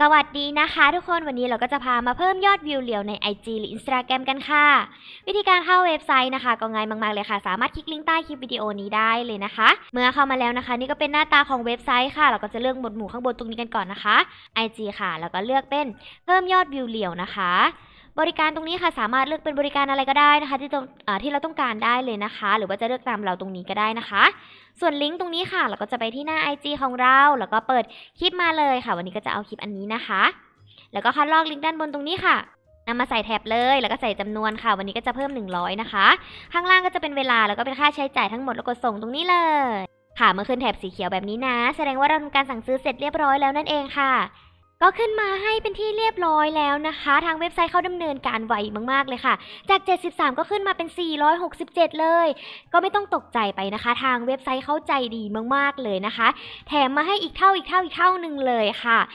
สวัสดีนะคะ ทุกคนวันนี้เราก็จะพามาเพิ่มยอดวิวเหลียวใน IG หรือ Instagram กันค่ะ วิธีการเข้าเว็บไซต์นะคะ ก็ง่ายมาก ๆ เลยค่ะ สามารถคลิกลิงก์ใต้คลิปวิดีโอนี้ได้เลยนะคะ เมื่อเข้ามาแล้วนะคะ นี่ก็เป็นหน้าตาของเว็บไซต์ค่ะ เราก็จะเลือกหมวดหมู่ข้างบนตรงนี้กันก่อนนะคะ IG ค่ะ แล้วก็เลือกเป็นเพิ่มยอดวิวเหลียวนะคะ บริการตรงนี้ค่ะสามารถเลือกเป็นบริการอะไรก็ได้นะคะ ที่ต้องที่เราต้องการได้เลยนะคะ หรือว่าจะเลือกตามเราตรงนี้ก็ได้นะคะ ส่วนลิงก์ตรงนี้ค่ะ เราก็จะไปที่หน้า IG ของเรา แล้วก็เปิดคลิปมาเลยค่ะ วันนี้ก็จะเอาคลิปอันนี้นะคะ แล้วก็คัดลอกลิงก์ด้านบนตรงนี้ค่ะนำมาใส่แท็บเลย แล้วก็ใส่จำนวนค่ะ วันนี้ก็จะเพิ่ม 100 นะคะ ข้างล่างก็จะเป็นเวลาแล้วก็เป็นค่าใช้จ่ายทั้งหมดแล้วก็ส่งตรงนี้เลย ค่ะเมื่อขึ้นแถบสีเขียวแบบนี้นะ แสดงว่าเราทำการสั่งซื้อเสร็จเรียบร้อยแล้วนั่นเองค่ะ ก็ขึ้นมาให้เป็นที่เรียบร้อยแล้วนะคะ ทางเว็บไซต์เขาดำเนินการไวมาก ๆ เลยค่ะ จาก 73 ก็ขึ้นมาเป็น 467 เลย ก็ไม่ต้องตกใจไปนะคะ ทางเว็บไซต์เขาใจดีมาก ๆ เลยนะคะ แถมมาให้อีกเท่าอีกเท่าอีกเท่าหนึ่งเลยค่ะ